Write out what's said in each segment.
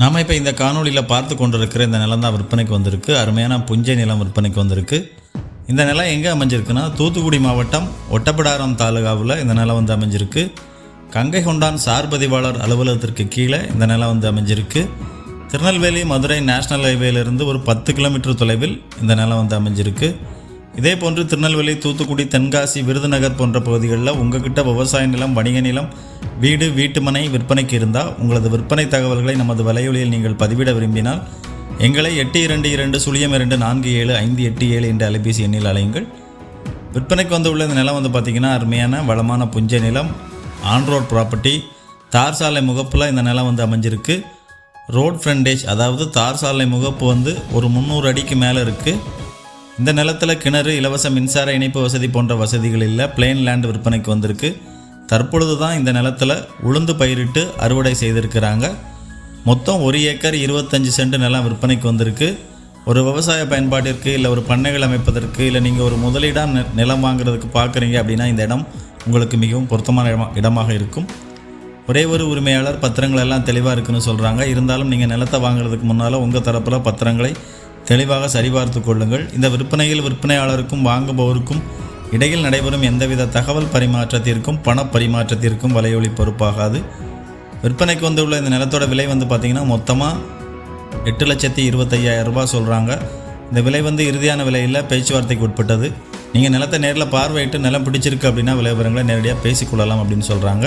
நாம் இப்போ இந்த காணொளியில் பார்த்து கொண்டிருக்கிற இந்த நிலம் தான் விற்பனைக்கு வந்திருக்கு. அருமையான புஞ்சை நிலம் விற்பனைக்கு வந்திருக்கு. இந்த நிலம் எங்கே அமைஞ்சிருக்குன்னா தூத்துக்குடி மாவட்டம் ஒட்டப்பிடாரம் தாலுகாவில் இந்த நிலம் வந்து அமைஞ்சிருக்கு. கங்கை கொண்டான் சார் பதிவாளர் அலுவலகத்திற்கு கீழே இந்த நிலம் வந்து அமைஞ்சிருக்கு. திருநெல்வேலி மதுரை நேஷனல் ஹைவேலேருந்து ஒரு பத்து கிலோமீட்டர் தொலைவில் இந்த நிலம் வந்து அமைஞ்சிருக்கு. இதே போன்று திருநெல்வேலி தூத்துக்குடி தென்காசி விருதுநகர் போன்ற பகுதிகளில் உங்ககிட்ட விவசாய நிலம் வணிக நிலம் வீடு வீட்டுமனை விற்பனைக்கு இருந்தால் உங்களது விற்பனை தகவல்களை நமது வலையொலியில் நீங்கள் பதிவிட விரும்பினால் எங்களை எட்டு இரண்டு இரண்டு சுழியம் இரண்டு நான்கு ஏழு ஐந்து எட்டு ஏழு என்ற அலைபேசி எண்ணில் அலையுங்கள் விற்பனைக்கு வந்து உள்ள இந்த நிலம் வந்து பார்த்திங்கன்னா அருமையான வளமான புஞ்ச நிலம் ஆன் ரோட் ப்ராப்பர்ட்டி தார் சாலை முகப்பில் இந்த நிலம் வந்து அமைஞ்சிருக்கு. ரோட் ஃப்ரண்டேஜ் அதாவது தார் சாலை முகப்பு வந்து ஒரு முந்நூறு அடிக்கு மேலே இருக்குது இந்த நிலத்தில் கிணறு இலவச மின்சார இணைப்பு வசதி போன்ற வசதிகள் இல்லை. பிளெயின் லேண்ட் விற்பனைக்கு வந்திருக்கு. தற்பொழுது தான் இந்த நிலத்தில் உளுந்து பயிரிட்டு அறுவடை செய்திருக்கிறாங்க. மொத்தம் ஒரு ஏக்கர் இருபத்தஞ்சு சென்ட் நிலம் விற்பனைக்கு வந்திருக்கு. ஒரு விவசாய பயன்பாட்டிற்கு இல்லை ஒரு பண்ணைகள் அமைப்பதற்கு இல்லை நீங்கள் ஒரு முதலீடாக நிலம் வாங்குறதுக்கு பார்க்குறீங்க அப்படின்னா இந்த இடம் உங்களுக்கு மிகவும் பொருத்தமான இடமா இடமாக இருக்கும். ஒரே ஒரு உரிமையாளர் பத்திரங்கள் எல்லாம் தெளிவாக இருக்குன்னு சொல்கிறாங்க இருந்தாலும் நீங்கள் நிலத்தை வாங்குறதுக்கு முன்னால் உங்கள் தரப்பில் பத்திரங்களை தெளிவாக சரிபார்த்து கொள்ளுங்கள். இந்த விற்பனையில் விற்பனையாளருக்கும் வாங்குபவருக்கும் இடையில் நடைபெறும் எந்தவித தகவல் பரிமாற்றத்திற்கும் பண பரிமாற்றத்திற்கும் வலையொலி பொறுப்பாகாது. விற்பனைக்கு வந்துள்ள இந்த நிலத்தோட விலை வந்து பார்த்திங்கன்னா மொத்தமாக எட்டு லட்சத்தி இருபத்தையாயிரம் ரூபாய் சொல்கிறாங்க இந்த விலை வந்து இறுதியான விலையில் பேச்சுவார்த்தைக்கு உட்பட்டது. நீங்கள் நிலத்தை நேரில் பார்வையிட்டு நிலம் பிடிச்சிருக்கு அப்படின்னா விலை விவரங்களை நேரடியாக பேசிக்கொள்ளலாம் அப்படின்னு சொல்கிறாங்க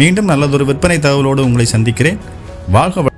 மீண்டும் நல்லதொரு விற்பனை தகவலோடு உங்களை சந்திக்கிறேன். வாழ்க